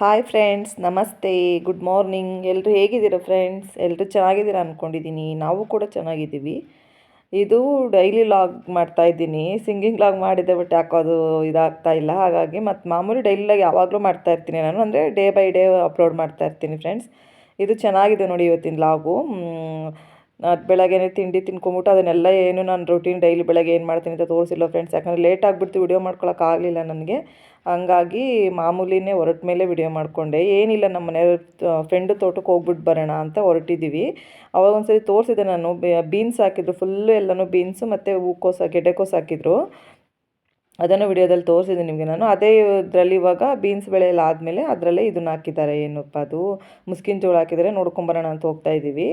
Hi friends ನಮಸ್ತೆ good morning ಎಲ್ಲರೂ ಹೇಗಿದ್ದೀರಾ ಫ್ರೆಂಡ್ಸ್ ಎಲ್ಲರೂ ಚೆನ್ನಾಗಿದ್ದೀರಾ ಅಂದ್ಕೊಂಡಿದ್ದೀನಿ ನಾವು ಕೂಡ ಚೆನ್ನಾಗಿದ್ದೀವಿ. ಇದು ಡೈಲಿ ಲಾಗ್ ಮಾಡ್ತಾ ಇದ್ದೀನಿ. ಸಿಂಗಿಂಗ್ ಲಾಗ್ ಮಾಡಿದೆ ಬಟ್ ಯಾಕೋ ಅದು ಇದಾಗ್ತಾ ಇಲ್ಲ. ಹಾಗಾಗಿ ಮತ್ತು ಮಾಮೂಲಿ ಡೈಲಿ ಲಾಗ್ ಯಾವಾಗಲೂ ಮಾಡ್ತಾ ಇರ್ತೀನಿ ನಾನು. ಅಂದರೆ ಡೇ ಬೈ ಡೇ ಅಪ್ಲೋಡ್ ಮಾಡ್ತಾ ಇರ್ತೀನಿ ಫ್ರೆಂಡ್ಸ್ ಇದು ಚೆನ್ನಾಗಿದೆ ನೋಡಿ ಇವತ್ತಿನ ಲಾಗು ಅದು ಬೆಳಗ್ಗೆನೇ ತಿಂಡಿ ತಿನ್ಕೊಂಬಿಟ್ಟು ಅದನ್ನೆಲ್ಲ ಏನು ನಾನು ರೊಟೀನ್ ಡೈಲಿ ಬೆಳಗ್ಗೆ ಏನು ಮಾಡ್ತೀನಿ ಅಂತ ತೋರಿಸಿಲ್ಲ ಫ್ರೆಂಡ್ಸ್ ಯಾಕಂದರೆ ಲೇಟ್ ಆಗಿಬಿಡ್ತು ವಿಡಿಯೋ ಮಾಡ್ಕೊಳಕ್ಕಾಗಲಿಲ್ಲ ನನಗೆ. ಹಂಗಾಗಿ ಮಾಮೂಲಿನೇ ಹೊರಟ ಮೇಲೆ ವಿಡಿಯೋ ಮಾಡಿಕೊಂಡೆ. ಏನಿಲ್ಲ ನಮ್ಮ ಮನೆ ಫ್ರೆಂಡ್ ತೋಟಕ್ಕೆ ಹೋಗ್ಬಿಟ್ಟು ಬರೋಣ ಅಂತ ಹೊರಟಿದ್ದೀವಿ ಅವಾಗ ಒಂದ್ಸರಿ ತೋರಿಸಿದೆ ನಾನು ಬೀನ್ಸ್ ಹಾಕಿದ್ರು. ಫುಲ್ಲು ಎಲ್ಲನೂ ಬೀನ್ಸು ಮತ್ತು ಹೂಕೋಸು ಗೆಡ್ಡೆಕೋಸು ಹಾಕಿದ್ರು. ಅದನ್ನು ವಿಡಿಯೋದಲ್ಲಿ ತೋರಿಸಿದೆ ನಿಮಗೆ ನಾನು. ಅದೇ ಇದರಲ್ಲಿ ಇವಾಗ ಬೀನ್ಸ್ ಬೆಳೆ ಎಲ್ಲ ಆದಮೇಲೆ ಅದರಲ್ಲೇ ಇದನ್ನ ಹಾಕಿದ್ದಾರೆ. ಏನಪ್ಪ ಅದು? ಮುಸ್ಕಿನ ಜೋಳ ಹಾಕಿದರೆ ನೋಡ್ಕೊಂಬರೋಣ ಅಂತ ಹೋಗ್ತಾ ಇದ್ದೀವಿ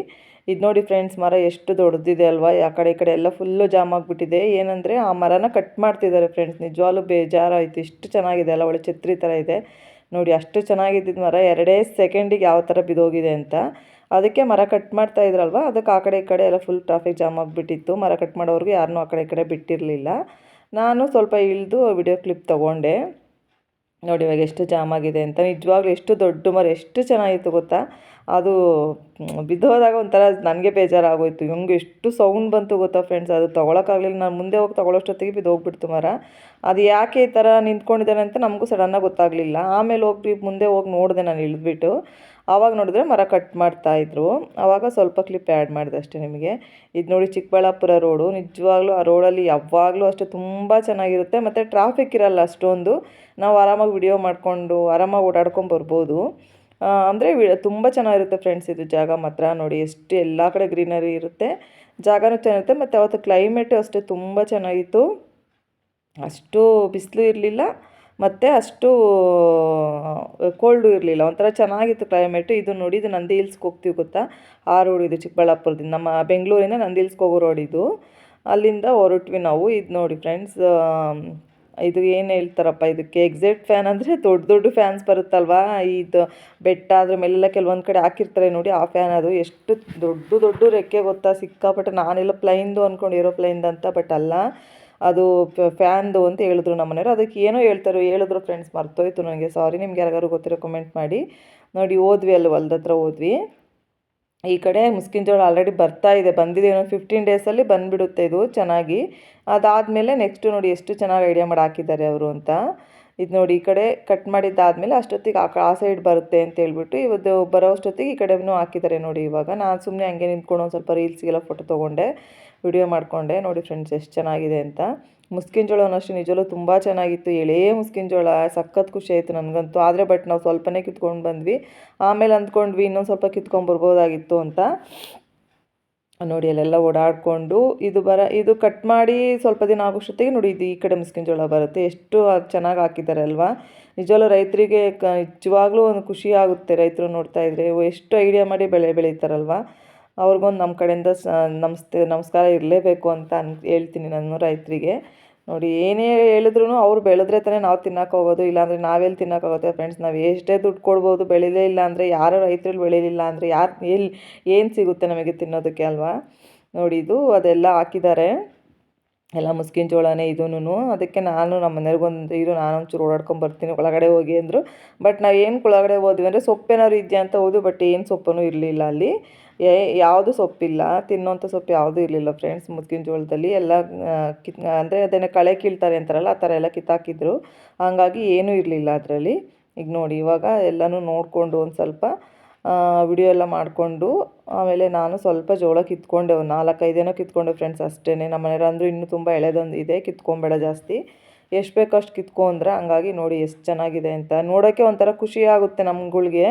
ಇದು ನೋಡಿ ಫ್ರೆಂಡ್ಸ್ ಮರ ಎಷ್ಟು ದೊಡ್ಡದಿದೆ ಅಲ್ವಾ? ಆ ಕಡೆ ಈ ಕಡೆ ಎಲ್ಲ ಫುಲ್ಲು ಜಾಮ್ ಆಗಿಬಿಟ್ಟಿದೆ. ಏನಂದರೆ ಆ ಮರನ ಕಟ್ ಮಾಡ್ತಿದ್ದಾರೆ ಫ್ರೆಂಡ್ಸ್ ನಿಜವಾಗ್ಲೂ ಬೇಜಾರಾಯಿತು. ಇಷ್ಟು ಚೆನ್ನಾಗಿದೆ ಅಲ್ಲ, ಒಳ್ಳೆ ಛತ್ರಿ ಥರ ಇದೆ. ನೋಡಿ, ಅಷ್ಟು ಚೆನ್ನಾಗಿದ್ದಿದ್ದು ಮರ ಎರಡೇ ಸೆಕೆಂಡಿಗೆ ಯಾವ ಥರ ಬಿದ್ದೋಗಿದೆ ಅಂತ. ಅದಕ್ಕೆ ಮರ ಕಟ್ ಮಾಡ್ತಾ ಇದ್ರಲ್ವ? ಅದಕ್ಕೆ ಆ ಕಡೆ ಈ ಕಡೆ ಎಲ್ಲ ಫುಲ್ ಟ್ರಾಫಿಕ್ ಜಾಮ್ ಆಗಿಬಿಟ್ಟಿತ್ತು. ಮರ ಕಟ್ ಮಾಡೋರಿಗೂ ಯಾರನ್ನೂ ಆ ಕಡೆ ಈ ಕಡೆ ಬಿಟ್ಟಿರಲಿಲ್ಲ. ನಾನು ಸ್ವಲ್ಪ ಇಳಿದು ವಿಡಿಯೋ ಕ್ಲಿಪ್ ತೊಗೊಂಡೆ. ನೋಡಿ ಇವಾಗ ಎಷ್ಟು ಜಾಮ್ ಆಗಿದೆ ಅಂತ. ನಿಜವಾಗ್ಲೂ ಎಷ್ಟು ದೊಡ್ಡ ಮರ, ಎಷ್ಟು ಚೆನ್ನಾಗಿತ್ತು ಗೊತ್ತಾ? ಅದು ಬಿದ್ದೋದಾಗ ಒಂಥರ ನನಗೆ ಬೇಜಾರಾಗೋಯಿತು. ಹಿಂಗೆ ಎಷ್ಟು ಸೌಂಡ್ ಬಂತು ಗೊತ್ತಾ ಫ್ರೆಂಡ್ಸ್ ಅದು ತೊಗೊಳಕ್ಕಾಗಲಿಲ್ಲ. ನಾನು ಮುಂದೆ ಹೋಗಿ ತೊಗೊಳೋಷ್ಟೊತ್ತಿಗೆ ಬಿದ್ದೋಗ್ಬಿಡ್ತು ಮರ. ಅದು ಯಾಕೆ ಈ ಥರ ನಿಂತ್ಕೊಂಡಿದ್ದಾನೆ ಅಂತ ನಮಗೂ ಸಡನ್ನಾಗಿ ಗೊತ್ತಾಗಲಿಲ್ಲ. ಆಮೇಲೆ ಹೋಗಿ ಮುಂದೆ ಹೋಗಿ ನೋಡಿದೆ ನಾನು ಇಳಿದ್ಬಿಟ್ಟು. ಆವಾಗ ನೋಡಿದ್ರೆ ಮರ ಕಟ್ ಮಾಡ್ತಾಯಿದ್ರು ಆವಾಗ ಸ್ವಲ್ಪ ಕ್ಲಿಪ್ ಆ್ಯಡ್ ಮಾಡಿದೆ ಅಷ್ಟೇ ನಿಮಗೆ. ಇದು ನೋಡಿ ಚಿಕ್ಕಬಳ್ಳಾಪುರ ರೋಡು ನಿಜವಾಗ್ಲೂ ಆ ರೋಡಲ್ಲಿ ಯಾವಾಗಲೂ ಅಷ್ಟೇ ತುಂಬ ಚೆನ್ನಾಗಿರುತ್ತೆ. ಮತ್ತು ಟ್ರಾಫಿಕ್ ಇರಲ್ಲ ಅಷ್ಟೊಂದು. ನಾವು ಆರಾಮಾಗಿ ವಿಡಿಯೋ ಮಾಡಿಕೊಂಡು, ಆರಾಮಾಗಿ ಓಡಾಡ್ಕೊಂಡು ಬರ್ಬೋದು. ಅಂದರೆ ತುಂಬ ಚೆನ್ನಾಗಿರುತ್ತೆ ಫ್ರೆಂಡ್ಸ್ ಇದು ಜಾಗ ಮಾತ್ರ. ನೋಡಿ ಎಷ್ಟು ಎಲ್ಲ ಕಡೆ ಗ್ರೀನರಿ ಇರುತ್ತೆ. ಜಾಗನೂ ಚೆನ್ನಾಗಿರುತ್ತೆ. ಮತ್ತು ಅವತ್ತು ಕ್ಲೈಮೇಟು ಅಷ್ಟೇ ತುಂಬ ಚೆನ್ನಾಗಿತ್ತು. ಅಷ್ಟು ಬಿಸಿಲು ಇರಲಿಲ್ಲ. ಮತ್ತು ಅಷ್ಟು ಕೋಲ್ಡು ಇರಲಿಲ್ಲ. ಒಂಥರ ಚೆನ್ನಾಗಿತ್ತು ಕ್ಲೈಮೇಟು ಇದು ನೋಡಿ ಇದು ನಂದಿ ಹಿಲ್ಸ್ಗೆ ಹೋಗ್ತೀವಿ ಗೊತ್ತಾ? ಆ ರೋಡ್ ಇದು ಚಿಕ್ಕಬಳ್ಳಾಪುರದಿಂದ. ನಮ್ಮ ಬೆಂಗಳೂರಿಂದ ನಂದಿ ಹಿಲ್ಸ್ಗೆ ಹೋಗೋ ರೋಡ್ ಇದು. ಅಲ್ಲಿಂದ ಹೊರಟ್ವಿ ನಾವು. ಇದು ನೋಡಿ ಫ್ರೆಂಡ್ಸ್ ಇದು ಏನು ಹೇಳ್ತಾರಪ್ಪ ಇದಕ್ಕೆ? ಎಕ್ಸಿಟ್ ಫ್ಯಾನ್ ಅಂದರೆ ದೊಡ್ಡ ದೊಡ್ಡ ಫ್ಯಾನ್ಸ್ ಬರುತ್ತಲ್ವಾ? ಇದು ಬೆಟ್ಟ ಅದ್ರ ಮೇಲೆಲ್ಲ ಕೆಲವೊಂದು ಕಡೆ ಹಾಕಿರ್ತಾರೆ ನೋಡಿ ಆ ಫ್ಯಾನ್ ಅದು. ಎಷ್ಟು ದೊಡ್ಡ ದೊಡ್ಡ ರೆಕ್ಕೆ ಗೊತ್ತಾ? ಸಿಕ್ಕಾಪಟ್ಟೆ ನಾನೆಲ್ಲ ಪ್ಲೈನ್ದು ಅಂದ್ಕೊಂಡು ಏರೋಪ್ಲೈನ್ದು ಅಂತ ಬಟ್ ಅಲ್ಲ. ಅದು ಫ್ಯಾನ್ದು ಅಂತ ಹೇಳಿದ್ರು ನಮ್ಮ ಮನೆಯವರು. ಅದಕ್ಕೆ ಏನೋ ಹೇಳ್ತಾರೋ, ಹೇಳಿದ್ರು ಫ್ರೆಂಡ್ಸ್ ಮರ್ತೋಯ್ತು ನನಗೆ ಸಾರಿ ನಿಮ್ಗೆ ಯಾರಿಗಾರು ಗೊತ್ತಿರೋ ಕಮೆಂಟ್ ಮಾಡಿ. ನೋಡಿ, ಓದ್ವಿ ಅಲ್ಲಿ ಹೊಲ್ದ ಹತ್ರ ಹೋದ್ವಿ ಈ ಕಡೆ ಮುಸ್ಕಿನ ಜೋಳ ಆಲ್ರೆಡಿ ಬರ್ತಾ ಇದೆ, ಬಂದಿದೆ. ಏನೋ ಫಿಫ್ಟೀನ್ ಡೇಸಲ್ಲಿ ಬಂದುಬಿಡುತ್ತೆ ಇದು ಚೆನ್ನಾಗಿ. ಅದಾದಮೇಲೆ ನೆಕ್ಸ್ಟು ನೋಡಿ ಎಷ್ಟು ಚೆನ್ನಾಗಿ ಐಡಿಯಾ ಮಾಡಿ ಹಾಕಿದ್ದಾರೆ ಅವರು ಅಂತ. ಇದು ನೋಡಿ, ಈ ಕಡೆ ಕಟ್ ಮಾಡಿದ್ದಾದಮೇಲೆ ಅಷ್ಟೊತ್ತಿಗೆ ಆ ಆ ಸೈಡ್ ಬರುತ್ತೆ ಅಂತ ಹೇಳ್ಬಿಟ್ಟು ಇವತ್ತು ಬರೋ ಅಷ್ಟೊತ್ತಿಗೆ ಈ ಕಡೆನೂ ಹಾಕಿದ್ದಾರೆ ನೋಡಿ ಇವಾಗ. ನಾನು ಸುಮ್ಮನೆ ಹಂಗೆ ನಿಂತ್ಕೊಂಡು ಒಂದು ಸ್ವಲ್ಪ ರೀಲ್ಸ್ಗೆಲ್ಲ ಫೋಟೋ ತೊಗೊಂಡೆ. ವಿಡಿಯೋ ಮಾಡಿಕೊಂಡೆ. ನೋಡಿ ಫ್ರೆಂಡ್ಸ್ ಎಷ್ಟು ಚೆನ್ನಾಗಿದೆ ಅಂತ. ಮುಸ್ಕಿನ ಜೋಳನೂ ಅಷ್ಟೇ ನಿಜವಲ್ಲೂ ತುಂಬ ಚೆನ್ನಾಗಿತ್ತು. ಎಳೇ ಮುಸ್ಕಿನ ಜೋಳ, ಸಖತ್ ಖುಷಿ ಆಯಿತು ನನಗಂತೂ. ಆದರೆ ಬಟ್ ನಾವು ಸ್ವಲ್ಪನೇ ಕಿತ್ಕೊಂಡು ಬಂದ್ವಿ. ಆಮೇಲೆ ಅಂದ್ಕೊಂಡ್ವಿ ಇನ್ನೊಂದು ಸ್ವಲ್ಪ ಕಿತ್ಕೊಂಡ್ಬರ್ಬೋದಾಗಿತ್ತು ಅಂತ. ನೋಡಿ ಅಲ್ಲೆಲ್ಲ ಓಡಾಡಿಕೊಂಡು ಇದು ಬರ, ಇದು ಕಟ್ ಮಾಡಿ ಸ್ವಲ್ಪ ದಿನ ಆಗೋಷ್ಟೊತ್ತಿಗೆ ನೋಡಿ ಇದು ಈ ಕಡೆ ಮುಸ್ಕಿನ ಜೋಳ ಬರುತ್ತೆ. ಎಷ್ಟು ಚೆನ್ನಾಗಿ ಹಾಕಿದ್ದಾರೆ ಅಲ್ವಾ. ನಿಜವಲ್ಲೂ ರೈತರಿಗೆ ಕ, ನಿಜವಾಗ್ಲೂ ಒಂದು ಖುಷಿ ಆಗುತ್ತೆ ರೈತರು ನೋಡ್ತಾ ಇದ್ರೆ. ಎಷ್ಟು ಐಡಿಯಾ ಮಾಡಿ ಬೆಳೆ ಬೆಳೀತಾರಲ್ವ. ಅವ್ರಿಗೊಂದು ನಮ್ಮ ಕಡೆಯಿಂದ ಸ, ನಮಸ್ತೆ, ನಮಸ್ಕಾರ ಇರಲೇಬೇಕು ಅಂತ ಅನ್, ಹೇಳ್ತೀನಿ ನಾನು ರೈತರಿಗೆ. ನೋಡಿ, ಏನೇ ಹೇಳಿದ್ರು ಅವ್ರು ಬೆಳೆದ್ರೆ ತಾನೇ ನಾವು ತಿನ್ನೋಕೆ ಹೋಗೋದು, ಇಲ್ಲಾಂದರೆ ನಾವೆಲ್ಲಿ ತಿನ್ನೋಕ್ಕಾಗುತ್ತೆ ಫ್ರೆಂಡ್ಸ್, ನಾವು ಎಷ್ಟೇ ದುಡ್ಡು ಕೊಡ್ಬೋದು, ಬೆಳೀಲೇ ಇಲ್ಲ ಅಂದರೆ ಯಾರು ರೈತರು ಬೆಳೀಲಿಲ್ಲ ಅಂದರೆ ಯಾರು ಎಲ್ಲಿ ಏನು ಸಿಗುತ್ತೆ ನಮಗೆ ತಿನ್ನೋದಕ್ಕೆ ಅಲ್ವಾ? ನೋಡಿ, ಇದು ಅದೆಲ್ಲ ಹಾಕಿದ್ದಾರೆ. ಎಲ್ಲ ಮುಸ್ಕಿನ ಜೋಳನೇ ಇದೂ ಅದಕ್ಕೆ ನಾನು ನಮ್ಮ ಮನೆಯವ್ರಿಗೊಂದು ಇದು ನಾನೊಂಚೂರು ಓಡಾಡ್ಕೊಂಡು ಬರ್ತೀನಿ, ಒಳಗಡೆ ಹೋಗಿ ಅಂದರು. ಬಟ್ ನಾವು ಏನು ಒಳಗಡೆ ಹೋದ್ವಿ ಅಂದರೆ ಸೊಪ್ಪೇನಾದ್ರು ಇದೆಯಾ ಅಂತ ಹೋದ್ವಿ, ಬಟ್ ಏನು ಸೊಪ್ಪೂ ಇರಲಿಲ್ಲ ಅಲ್ಲಿ. ಏ ಯಾವುದು ಸೊಪ್ಪಿಲ್ಲ. ತಿನ್ನೋಂಥ ಸೊಪ್ಪು ಯಾವುದೂ ಇರಲಿಲ್ಲ ಫ್ರೆಂಡ್ಸ್ ಮುಸ್ಕಿನ ಜೋಳದಲ್ಲಿ. ಎಲ್ಲ ಕಿತ್, ಅಂದರೆ ಅದನ್ನು ಕಳೆ ಕೀಳ್ತಾರೆ ಅಂತಾರಲ್ಲ, ಆ ಥರ ಎಲ್ಲ ಕಿತ್ತಾಕಿದ್ರು. ಹಾಗಾಗಿ ಏನೂ ಇರಲಿಲ್ಲ ಅದರಲ್ಲಿ. ಈಗ ನೋಡಿ, ಇವಾಗ ಎಲ್ಲನೂ ನೋಡಿಕೊಂಡು ಒಂದು ಸ್ವಲ್ಪ ವಿಡಿಯೋ ಎಲ್ಲ ಮಾಡಿಕೊಂಡು, ಆಮೇಲೆ ನಾನು ಸ್ವಲ್ಪ ಜೋಳ ಕಿತ್ಕೊಂಡೆ, ಒಂದು ನಾಲ್ಕೈದೇನೋ ಕಿತ್ಕೊಂಡೆ ಫ್ರೆಂಡ್ಸ್ ಅಷ್ಟೇ ನಮ್ಮ ಮನೆಯವ್ರು ಅಂದರು ಇನ್ನೂ ತುಂಬ ಎಳೆದೊಂದು ಇದೆ, ಕಿತ್ಕೊಂಬೇಡ ಜಾಸ್ತಿ. ಎಷ್ಟು ಬೇಕೋ ಅಷ್ಟು ಕಿತ್ಕೊಂಡ್ರೆ ಹಂಗಾಗಿ ನೋಡಿ ಎಷ್ಟು ಚೆನ್ನಾಗಿದೆ ಅಂತ. ನೋಡೋಕ್ಕೆ ಒಂಥರ ಖುಷಿ ಆಗುತ್ತೆ ನಮ್ಗಳಿಗೆ.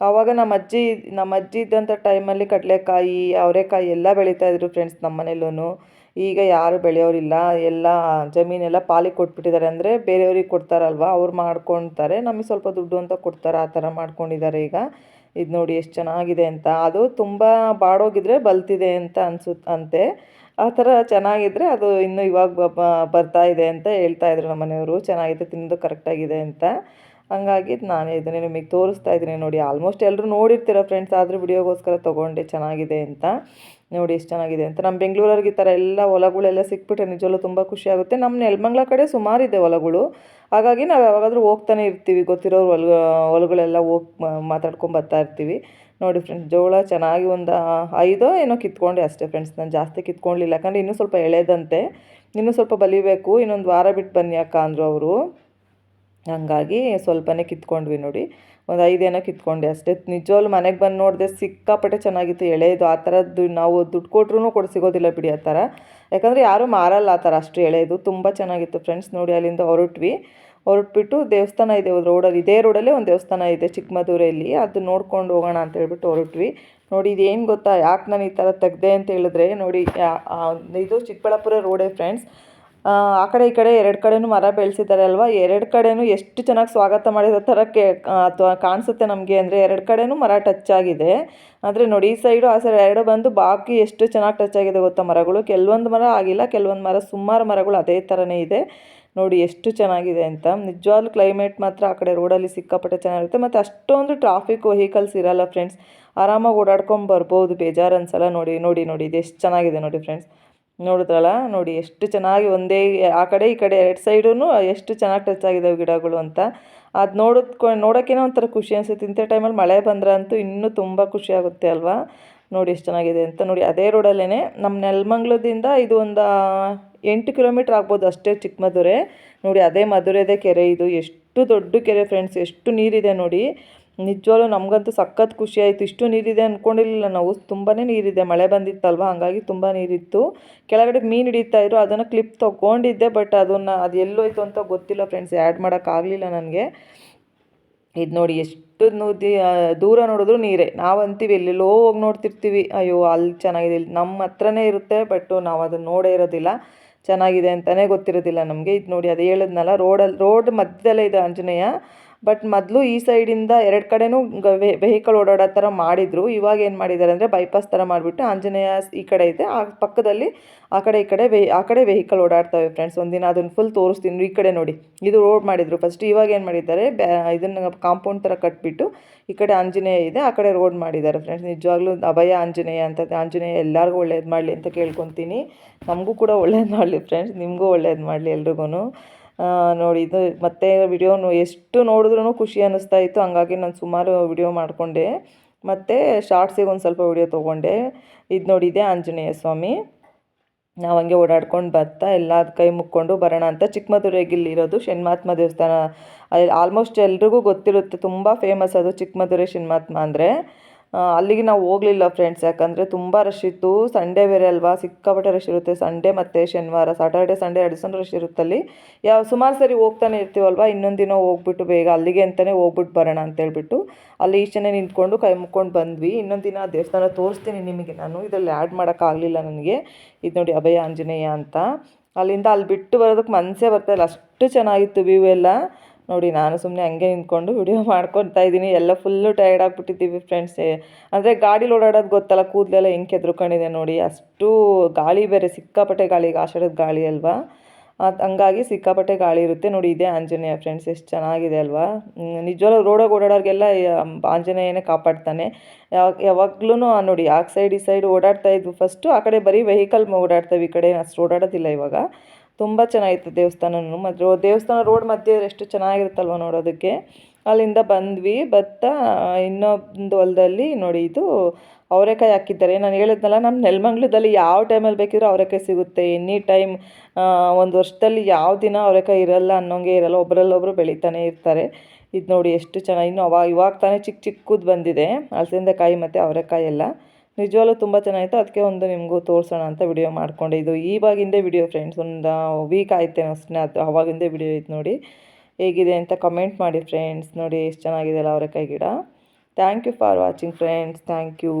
ಆವಾಗ ನಮ್ಮ ಅಜ್ಜಿ ನಮ್ಮ ಅಜ್ಜಿ ಇದ್ದಂಥ ಟೈಮಲ್ಲಿ ಕಡಲೆಕಾಯಿ, ಅವರೆಕಾಯಿ ಎಲ್ಲ ಬೆಳೀತಾಯಿದ್ರು ಫ್ರೆಂಡ್ಸ್ ನಮ್ಮ ಮನೇಲೂ ಈಗ ಯಾರು ಬೆಳೆಯೋರಿಲ್ಲ. ಎಲ್ಲ ಜಮೀನೆಲ್ಲ ಪಾಲಿಗೆ ಕೊಟ್ಬಿಟ್ಟಿದ್ದಾರೆ ಅಂದರೆ ಬೇರೆಯವ್ರಿಗೆ ಕೊಡ್ತಾರಲ್ವ? ಅವ್ರು ಮಾಡ್ಕೊತಾರೆ. ನಮಗೆ ಸ್ವಲ್ಪ ದುಡ್ಡು ಅಂತ ಕೊಡ್ತಾರೆ. ಆ ಥರ ಮಾಡ್ಕೊಂಡಿದ್ದಾರೆ ಈಗ. ಇದು ನೋಡಿ ಎಷ್ಟು ಚೆನ್ನಾಗಿದೆ ಅಂತ. ಅದು ತುಂಬ ಬಾಡೋಗಿದ್ರೆ ಬಲ್ತಿದೆ ಅಂತ ಅನ್ಸುತ್ತೆ ಅಂತೆ. ಆ ಥರ ಚೆನ್ನಾಗಿದ್ದರೆ ಅದು ಇನ್ನೂ ಇವಾಗ ಬರ್ತಾ ಇದೆ ಅಂತ ಹೇಳ್ತಾ ಇದ್ರು ನಮ್ಮ ಮನೆಯವರು ಚೆನ್ನಾಗಿದೆ ತಿನ್ನೋದು ಕರೆಕ್ಟಾಗಿದೆ ಅಂತ. ಹಾಗಾಗಿ ನಾನು ಇದನ್ನೇ ನಿಮಗೆ ತೋರಿಸ್ತಾ ಇದ್ದೀನಿ. ನೋಡಿ ಆಲ್ಮೋಸ್ಟ್ ಎಲ್ಲರೂ ನೋಡಿರ್ತೀರ ಫ್ರೆಂಡ್ಸ್ ಆದರೂ ವಿಡಿಯೋಗೋಸ್ಕರ ತೊಗೊಂಡೆ, ಚೆನ್ನಾಗಿದೆ ಅಂತ. ನೋಡಿ, ಎಷ್ಟು ಚೆನ್ನಾಗಿದೆ ಅಂತ. ನಮ್ಮ ಬೆಂಗಳೂರವ್ರಿಗೆ ಈ ಥರ ಎಲ್ಲ ಹೊಲಗಳೆಲ್ಲ ಸಿಕ್ಬಿಟ್ರೆ ನಿಜವಲ್ಲೂ ತುಂಬ ಖುಷಿಯಾಗುತ್ತೆ ನಮ್ಮ ನೆಲಮಂಗ್ಲ ಕಡೆ ಸುಮಾರಿದೆ ಹೊಲಗಳು. ಹಾಗಾಗಿ ನಾವು ಯಾವಾಗಾದರೂ ಹೋಗ್ತಾನೆ ಇರ್ತೀವಿ. ಗೊತ್ತಿರೋರು ಹೊಲ ಹೊಲಗಳೆಲ್ಲ ಹೋಗಿ ಮಾತಾಡ್ಕೊಂಡು ಬರ್ತಾ ಇರ್ತೀವಿ. ನೋಡಿ ಫ್ರೆಂಡ್ಸ್ ಜೋಳ ಚೆನ್ನಾಗಿ ಒಂದು ಐದೋ ಏನೋ ಕಿತ್ಕೊಂಡೆ ಅಷ್ಟೇ ಫ್ರೆಂಡ್ಸ್ ನಾನು ಜಾಸ್ತಿ ಕಿತ್ಕೊಳ್ಳಿಲ್ಲ ಯಾಕಂದರೆ ಇನ್ನೂ ಸ್ವಲ್ಪ ಎಳೆದಂತೆ. ಇನ್ನೂ ಸ್ವಲ್ಪ ಬಲಿಬೇಕು. ಇನ್ನೊಂದು ವಾರ ಬಿಟ್ಟು ಬನ್ನಿ ಅಕ್ಕ ಅಂದರು ಅವರು. ಹಂಗಾಗಿ ಸ್ವಲ್ಪನೇ ಕಿತ್ಕೊಂಡ್ವಿ ನೋಡಿ. ಒಂದು ಐದೇನೋ ಕಿತ್ಕೊಂಡೆ ಅಷ್ಟೇ. ನಿಜವಾಗ್ಲು ಮನೆಗೆ ಬಂದು ನೋಡಿದೆ ಸಿಕ್ಕಾಪಟ್ಟೆ ಚೆನ್ನಾಗಿತ್ತು. ಎಳೆದು ಆ ಥರದ್ದು ನಾವು ದುಡ್ಡು ಕೊಟ್ರೂ ಕೂಡ ಸಿಗೋದಿಲ್ಲ ಬಿಡಿ ಆ ಥರ ಯಾಕಂದರೆ ಯಾರೂ ಮಾರಲ್ಲ ಆ ಥರ ಅಷ್ಟು ಎಳೆದು. ತುಂಬ ಚೆನ್ನಾಗಿತ್ತು ಫ್ರೆಂಡ್ಸ್. ನೋಡಿ ಅಲ್ಲಿಂದ ಹೊರಟ್ವಿ. ಹೊರಟ್ಬಿಟ್ಟು ದೇವಸ್ಥಾನ ಇದೆ ಒಂದು ರೋಡಲ್ಲಿ. ಇದೇ ರೋಡಲ್ಲೇ ಒಂದು ದೇವಸ್ಥಾನ ಇದೆ ಚಿಕ್ಕಮದೂರಲ್ಲಿ ಅದು ನೋಡ್ಕೊಂಡು ಹೋಗೋಣ ಅಂತ ಹೇಳ್ಬಿಟ್ಟು ಹೊರಟ್ವಿ. ನೋಡಿ ಇದೇನು ಗೊತ್ತಾ? ಯಾಕೆ ನಾನು ಈ ಥರ ತೆಗ್ದೆ ಅಂತ ಹೇಳಿದ್ರೆ ನೋಡಿ ಇದು ಚಿಕ್ಕಬಳ್ಳಾಪುರ ರೋಡೇ ಫ್ರೆಂಡ್ಸ್. ಆ ಕಡೆ ಈ ಕಡೆ ಎರಡು ಕಡೆನೂ ಮರ ಬೆಳೆಸಿದ್ದಾರೆ ಅಲ್ವಾ? ಎರಡು ಕಡೆಯೂ ಎಷ್ಟು ಚೆನ್ನಾಗಿ ಸ್ವಾಗತ ಮಾಡಿರೋ ಥರ ಕೇ ಅಥವಾ ಕಾಣಿಸುತ್ತೆ ನಮಗೆ ಅಂದರೆ ಎರಡು ಕಡೆಯೂ ಮರ ಟಚ್ ಆಗಿದೆ. ಆದರೆ ನೋಡಿ, ಈ ಸೈಡು ಆ ಸೈಡ್ ಎರಡು ಬಂದು ಬಾಕಿ ಎಷ್ಟು ಚೆನ್ನಾಗಿ ಟಚ್ ಆಗಿದೆ ಗೊತ್ತಾ ಮರಗಳು? ಕೆಲವೊಂದು ಮರ ಆಗಿಲ್ಲ, ಕೆಲವೊಂದು ಮರ ಸುಮಾರು ಮರಗಳು ಅದೇ ಥರನೇ ಇದೆ. ನೋಡಿ, ಎಷ್ಟು ಚೆನ್ನಾಗಿದೆ ಅಂತ. ನಿಜವಾಗ್ಲೂ ಕ್ಲೈಮೇಟ್ ಮಾತ್ರ ಆ ಕಡೆ ರೋಡಲ್ಲಿ ಸಿಕ್ಕಾಪಟ್ಟೆ ಚೆನ್ನಾಗಿರುತ್ತೆ. ಮತ್ತು ಅಷ್ಟೊಂದು ಟ್ರಾಫಿಕ್ ವೆಹಿಕಲ್ಸ್ ಇರಲ್ಲ ಫ್ರೆಂಡ್ಸ್ ಆರಾಮಾಗಿ ಓಡಾಡ್ಕೊಂಡು ಬರ್ಬೋದು, ಬೇಜಾರು ಅನ್ಸಲ್ಲ. ನೋಡಿ ನೋಡಿ ನೋಡಿ, ಇದು ಎಷ್ಟು ಚೆನ್ನಾಗಿದೆ ನೋಡಿ ಫ್ರೆಂಡ್ಸ್ ನೋಡಿದ್ರಲ್ಲ? ನೋಡಿ, ಎಷ್ಟು ಚೆನ್ನಾಗಿ ಒಂದೇ, ಆ ಕಡೆ ಈ ಕಡೆ ಎರಡು ಸೈಡೂ ಎಷ್ಟು ಚೆನ್ನಾಗಿ ಟಚ್ ಆಗಿದ್ದಾವೆ ಗಿಡಗಳು ಅಂತ. ಅದು ನೋಡೋದ್ಕೊ ನೋಡೋಕ್ಕೇನೋ ಒಂಥರ ಖುಷಿ ಅನಿಸುತ್ತೆ. ಇಂಥ ಟೈಮಲ್ಲಿ ಮಳೆ ಬಂದ್ರಂತೂ ಇನ್ನೂ ತುಂಬ ಖುಷಿ ಆಗುತ್ತೆ ಅಲ್ವಾ? ನೋಡಿ ಎಷ್ಟು ಚೆನ್ನಾಗಿದೆ ಅಂತ. ನೋಡಿ, ಅದೇ ರೋಡಲ್ಲೇ ನಮ್ಮ ನೆಲಮಂಗ್ಲದಿಂದ ಇದು ಒಂದು ಎಂಟು ಕಿಲೋಮೀಟ್ರ್ ಆಗ್ಬೋದು ಅಷ್ಟೇ ಚಿಕ್ಕಮದುರೆ ನೋಡಿ, ಅದೇ ಮಧುರೆದೇ ಕೆರೆ ಇದು. ಎಷ್ಟು ದೊಡ್ಡ ಕೆರೆ ಫ್ರೆಂಡ್ಸ್, ಎಷ್ಟು ನೀರಿದೆ ನೋಡಿ. ನಿಜವಾಗ್ಲೂ ನಮಗಂತೂ ಸಖತ್ ಖುಷಿ ಆಯಿತು. ಇಷ್ಟು ನೀರಿದೆ ಅಂದ್ಕೊಂಡಿರಲಿಲ್ಲ ನಾವು. ತುಂಬಾ ನೀರಿದೆ. ಮಳೆ ಬಂದಿತ್ತಲ್ವ? ಹಾಗಾಗಿ ತುಂಬ ನೀರಿತ್ತು. ಕೆಳಗಡೆ ಮೀನು ಹಿಡಿತಾಯಿದ್ರು ಅದನ್ನು ಕ್ಲಿಪ್ ತೊಗೊಂಡಿದ್ದೆ ಬಟ್ ಅದನ್ನು ಅದು ಎಲ್ಲೋಯ್ತು ಅಂತ ಗೊತ್ತಿಲ್ಲ ಫ್ರೆಂಡ್ಸ್ ಆ್ಯಡ್ ಮಾಡೋಕ್ಕಾಗಲಿಲ್ಲ ನನಗೆ. ಇದು ನೋಡಿ ಎಷ್ಟು ನೂದಿ ದೂರ ನೋಡಿದ್ರು ನೀರೇ. ನಾವು ಅಂತೀವಿ, ಎಲ್ಲೆಲ್ಲೋ ಹೋಗಿ ನೋಡ್ತಿರ್ತೀವಿ. ಅಯ್ಯೋ, ಅಲ್ಲಿ ಚೆನ್ನಾಗಿದೆ. ಇಲ್ಲಿ ನಮ್ಮ ಹತ್ರನೇ ಇರುತ್ತೆ ಬಟ್ಟು ನಾವು ಅದನ್ನು ನೋಡೇ ಇರೋದಿಲ್ಲ. ಚೆನ್ನಾಗಿದೆ ಅಂತಲೇ ಗೊತ್ತಿರೋದಿಲ್ಲ ನಮಗೆ. ಇದು ನೋಡಿ ಅದು ಹೇಳಿದ್ನಲ್ಲ ರೋಡಲ್ಲಿ ರೋಡ್ ಮಧ್ಯದಲ್ಲೇ ಇದೆ ಆಂಜನೇಯ. ಬಟ್ ಮೊದಲು ಈ ಸೈಡಿಂದ ಎರಡು ಕಡೆನೂ ವೆಹಿಕಲ್ ಓಡಾಡೋ ಥರ ಮಾಡಿದರು. ಇವಾಗ ಏನು ಮಾಡಿದ್ದಾರೆ ಅಂದರೆ ಬೈಪಾಸ್ ಥರ ಮಾಡಿಬಿಟ್ಟು ಆಂಜನೇಯ ಈ ಕಡೆ ಇದೆ. ಆ ಪಕ್ಕದಲ್ಲಿ ಆ ಕಡೆ ಈ ಕಡೆ ವೆಹಿ ಆ ಕಡೆ ವೆಹಿಕಲ್ ಓಡಾಡ್ತವೆ ಫ್ರೆಂಡ್ಸ್ ಒಂದಿನ ಅದನ್ನು ಫುಲ್ ತೋರಿಸ್ತೀನಿ. ಈ ಕಡೆ ನೋಡಿ. ಇದು ರೋಡ್ ಮಾಡಿದರು ಫಸ್ಟ್ ಇವಾಗ ಏನು ಮಾಡಿದ್ದಾರೆ? ಬ್ಯಾ, ಇದನ್ನು ಕಾಂಪೌಂಡ್ ಥರ ಕಟ್ಬಿಟ್ಟು ಈ ಕಡೆ ಆಂಜನೇಯ ಇದೆ, ಆ ಕಡೆ ರೋಡ್ ಮಾಡಿದ್ದಾರೆ ಫ್ರೆಂಡ್ಸ್ ನಿಜವಾಗ್ಲೂ ಅಭಯ ಆಂಜನೇಯ ಅಂತ, ಆಂಜನೇಯ ಎಲ್ಲರಿಗೂ ಒಳ್ಳೇದು ಮಾಡಲಿ ಅಂತ ಕೇಳ್ಕೊತೀನಿ. ನಮಗೂ ಕೂಡ ಒಳ್ಳೇದು ಮಾಡಲಿ ಫ್ರೆಂಡ್ಸ್ ನಿಮಗೂ ಒಳ್ಳೇದು ಮಾಡಲಿ ಎಲ್ರಿಗೂ ನೋಡಿ, ಇದು ಮತ್ತೆ ವಿಡಿಯೋ ಎಷ್ಟು ನೋಡಿದ್ರೂ ಖುಷಿ ಅನ್ನಿಸ್ತಾ ಇತ್ತು. ಹಂಗಾಗಿ ನಾನು ಸುಮಾರು ವಿಡಿಯೋ ಮಾಡಿಕೊಂಡೆ. ಮತ್ತು ಶಾರ್ಟ್ಸಿಗೆ ಒಂದು ಸ್ವಲ್ಪ ವಿಡಿಯೋ ತೊಗೊಂಡೆ. ಇದು ನೋಡಿದೆ ಆಂಜನೇಯ ಸ್ವಾಮಿ. ನಾವು ಹಂಗೆ ಓಡಾಡ್ಕೊಂಡು ಬರ್ತಾ ಎಲ್ಲ ಕೈ ಮುಕ್ಕೊಂಡು ಬರೋಣ ಅಂತ ಚಿಕ್ಕಮದುರೆಗಿಲ್ಲಿರೋದು ಶನ್ಮಾತ್ಮ ದೇವಸ್ಥಾನ. ಆಲ್ಮೋಸ್ಟ್ ಎಲ್ರಿಗೂ ಗೊತ್ತಿರುತ್ತೆ, ತುಂಬ ಫೇಮಸ್ ಅದು ಚಿಕ್ಕಮದುರೆ ಶನ್ಮಾತ್ಮ ಅಂದರೆ. ಅಲ್ಲಿಗೆ ನಾವು ಹೋಗಲಿಲ್ಲ ಫ್ರೆಂಡ್ಸ್ ಯಾಕಂದರೆ ತುಂಬ ರಶ್ ಇತ್ತು. ಸಂಡೇ ಬೇರೆ ಅಲ್ವಾ? ಸಿಕ್ಕಾಪಟ್ಟೆ ರಶ್ ಇರುತ್ತೆ. ಸಂಡೇ ಮತ್ತು ಶನಿವಾರ ಸಾಟರ್ಡೆ ಸಂಡೇ ಎರಡು ಸಣ್ಣ ರಶ್ ಇರುತ್ತಲ್ಲಿ ಯಾವ, ಸುಮಾರು ಸರಿ ಹೋಗ್ತಾನೆ ಇರ್ತೀವಲ್ವ? ಇನ್ನೊಂದು ದಿನ ಹೋಗ್ಬಿಟ್ಟು ಬೇಗ ಅಲ್ಲಿಗೆ ಅಂತಲೇ ಹೋಗ್ಬಿಟ್ಟು ಬರೋಣ ಅಂತೇಳ್ಬಿಟ್ಟು ಅಲ್ಲಿ ಇಷ್ಟನೇ ನಿಂತ್ಕೊಂಡು ಕೈ ಮುಕ್ಕೊಂಡು ಬಂದ್ವಿ. ಇನ್ನೊಂದು ದಿನ ದೇವಸ್ಥಾನ ತೋರಿಸ್ತೀನಿ ನಿಮಗೆ ನಾನು. ಇದರಲ್ಲಿ ಆ್ಯಡ್ ಮಾಡೋಕ್ಕಾಗಲಿಲ್ಲ ನನಗೆ. ಇದು ನೋಡಿ ಅಭಯ, ಆಂಜನೇಯ ಅಂತ. ಅಲ್ಲಿಂದ ಅಲ್ಲಿ ಬಿಟ್ಟು ಬರೋದಕ್ಕೆ ಮನಸ್ಸೇ ಬರ್ತಾಯಿಲ್ಲ ಅಷ್ಟು ಚೆನ್ನಾಗಿತ್ತು ವ್ಯೂ ಎಲ್ಲ. ನೋಡಿ, ನಾನು ಸುಮ್ಮನೆ ಹಂಗೆ ನಿಂತ್ಕೊಂಡು ವಿಡಿಯೋ ಮಾಡ್ಕೊತಾ ಇದ್ದೀನಿ. ಎಲ್ಲ ಫುಲ್ಲು ಟೈರ್ಡ್ ಆಗಿಬಿಟ್ಟಿದ್ದೀವಿ ಫ್ರೆಂಡ್ಸೇ ಅಂದರೆ ಗಾಡಿ ಓಡಾಡೋದು ಗೊತ್ತಲ್ಲ, ಕೂದಲೆಲ್ಲ ಹೆಂಗೆ ಕೆದ್ರುಕೊಂಡಿದೆ ನೋಡಿ. ಅಷ್ಟು ಗಾಳಿ ಬೇರೆ, ಸಿಕ್ಕಾಪಟ್ಟೆ ಗಾಳಿ ಆಷಾಢದ ಗಾಳಿ ಅಲ್ವಾ? ಅದು ಹಂಗಾಗಿ ಸಿಕ್ಕಾಪಟ್ಟೆ ಗಾಳಿ ಇರುತ್ತೆ. ನೋಡಿ, ಇದೇ ಆಂಜನೇಯ ಫ್ರೆಂಡ್ಸ್ ಎಷ್ಟು ಚೆನ್ನಾಗಿದೆ ಅಲ್ವಾ? ನಿಜವಾಗ್ಲೂ ರೋಡಾಗ ಓಡಾಡೋರಿಗೆಲ್ಲ ಆಂಜನೇಯನೇ ಕಾಪಾಡ್ತಾನೆ. ಯಾವ ಯಾವಾಗ್ಲೂ ನೋಡಿ, ಆ ಸೈಡ್ ಈ ಸೈಡ್ ಓಡಾಡ್ತಾ ಇದ್ವು. ಫಸ್ಟು ಆ ಕಡೆ ಬರೀ ವೆಹಿಕಲ್ ಓಡಾಡ್ತವೆ, ಈ ಕಡೆ ಅಷ್ಟು ಓಡಾಡೋದಿಲ್ಲ ಇವಾಗ. ತುಂಬ ಚೆನ್ನಾಗಿತ್ತು ದೇವಸ್ಥಾನನೂ ಮತ್ತು ದೇವಸ್ಥಾನ ರೋಡ್ ಮಧ್ಯೆ ಎಷ್ಟು ಚೆನ್ನಾಗಿರುತ್ತಲ್ವ ನೋಡೋದಕ್ಕೆ? ಅಲ್ಲಿಂದ ಬಂದ್ವಿ. ಬತ್ತ ಇನ್ನೊಂದು ಹೊಲದಲ್ಲಿ ನೋಡಿ ಇದು ಅವರೆಕಾಯಿ ಹಾಕಿದ್ದಾರೆ. ನಾನು ಹೇಳಿದ್ನಲ್ಲ ನಮ್ಮ ನೆಲಮಂಗ್ಲದಲ್ಲಿ ಯಾವ ಟೈಮಲ್ಲಿ ಬೇಕಿದ್ರೂ ಅವರೆಕಾಯಿ ಸಿಗುತ್ತೆ. ಎನಿ ಟೈಮ್ ಒಂದು ವರ್ಷದಲ್ಲಿ ಯಾವ ದಿನ ಅವರೆಕಾಯಿ ಇರಲ್ಲ ಅನ್ನೋಂಗೆ ಇರಲ್ಲ. ಒಬ್ಬರಲ್ಲೊಬ್ಬರು ಬೆಳೀತಾನೆ ಇರ್ತಾರೆ. ಇದು ನೋಡಿ ಎಷ್ಟು ಚೆನ್ನಾಗಿ, ಇನ್ನು ಅವಾಗ, ಇವಾಗ ತಾನೇ ಚಿಕ್ಕ ಚಿಕ್ಕದು ಬಂದಿದೆ. ಅಲಸಂದೆಕಾಯಿ ಮತ್ತು ಅವರೆಕಾಯಿ ಎಲ್ಲ. ನಿಜವಾಗ್ಲೂ ತುಂಬ ಚೆನ್ನಾಗಿತ್ತು. ಅದಕ್ಕೆ ಒಂದು ನಿಮಗೂ ತೋರಿಸೋಣ ಅಂತ ವಿಡಿಯೋ ಮಾಡಿಕೊಂಡೆ. ಇದು ಈವಾಗಿಂದೆ ವಿಡಿಯೋ ಫ್ರೆಂಡ್ಸ್ ಒಂದು ವೀಕ್ ಆಯ್ತೇನೋ ಅಷ್ಟೇ, ಅದು ಅವಾಗಿಂದೇ ವಿಡಿಯೋ ಇತ್ತು ನೋಡಿ. ಹೇಗಿದೆ ಅಂತ ಕಮೆಂಟ್ ಮಾಡಿ ಫ್ರೆಂಡ್ಸ್ ನೋಡಿ ಎಷ್ಟು ಚೆನ್ನಾಗಿದೆ ಅಲ್ಲ ಅವರೆಕಾಯಿ ಗಿಡ thank you for watching friends thank you